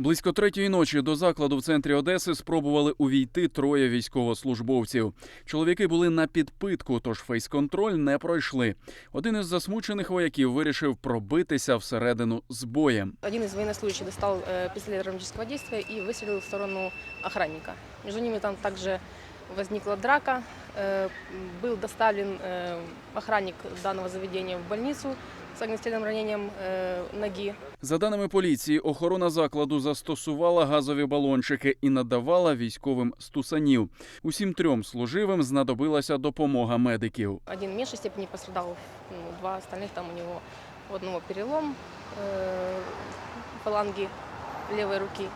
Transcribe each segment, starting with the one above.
Близько третьої ночі до закладу в центрі Одеси спробували увійти троє військовослужбовців. Чоловіки були на підпитку, тож фейс-контроль не пройшли. Один із засмучених вояків вирішив пробитися всередину з боєм. Один із военнослужащих достав після пистолет дійства і вистрілив в сторону охранника. Між ними там также возникла драка. Э, Был доставлен э, охранник данного заведения в больницу с огнестрельным ранением э, ноги. За даними поліції, охорона закладу застосувала газові балончики і надавала військовим стусанів. Усім трьом служивим знадобилася допомога медиків. Один в меньшей степени пострадал, ну, два остальных там у него у одного перелом э, фаланги левой руки,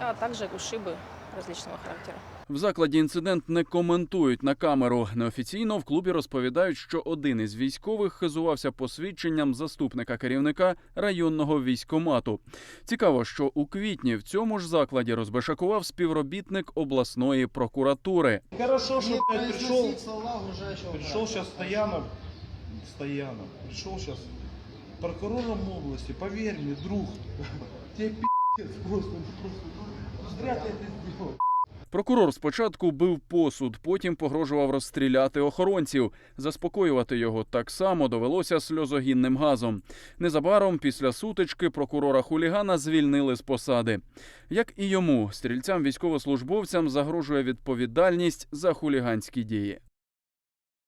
а также ушибы различного характера. В закладі інцидент не коментують на камеру. Неофіційно в клубі розповідають, що один із військових хизувався посвідченням заступника керівника районного військомату. Цікаво, що у квітні в цьому ж закладі розбешакував співробітник обласної прокуратури. Хорошо, что блядь, пришел, Салах уже чё, пришел сейчас Стоянов, Стоянов, пришел сейчас прокурором области, поверь мне, друг, тебе пи***ц просто, ну просто, ну, зря ты это сделал. Прокурор спочатку бив посуд, потім погрожував розстріляти охоронців. Заспокоювати його так само довелося сльозогінним газом. Незабаром після сутички прокурора хулігана звільнили з посади. Як і йому, стрільцям військовослужбовцям загрожує відповідальність за хуліганські дії.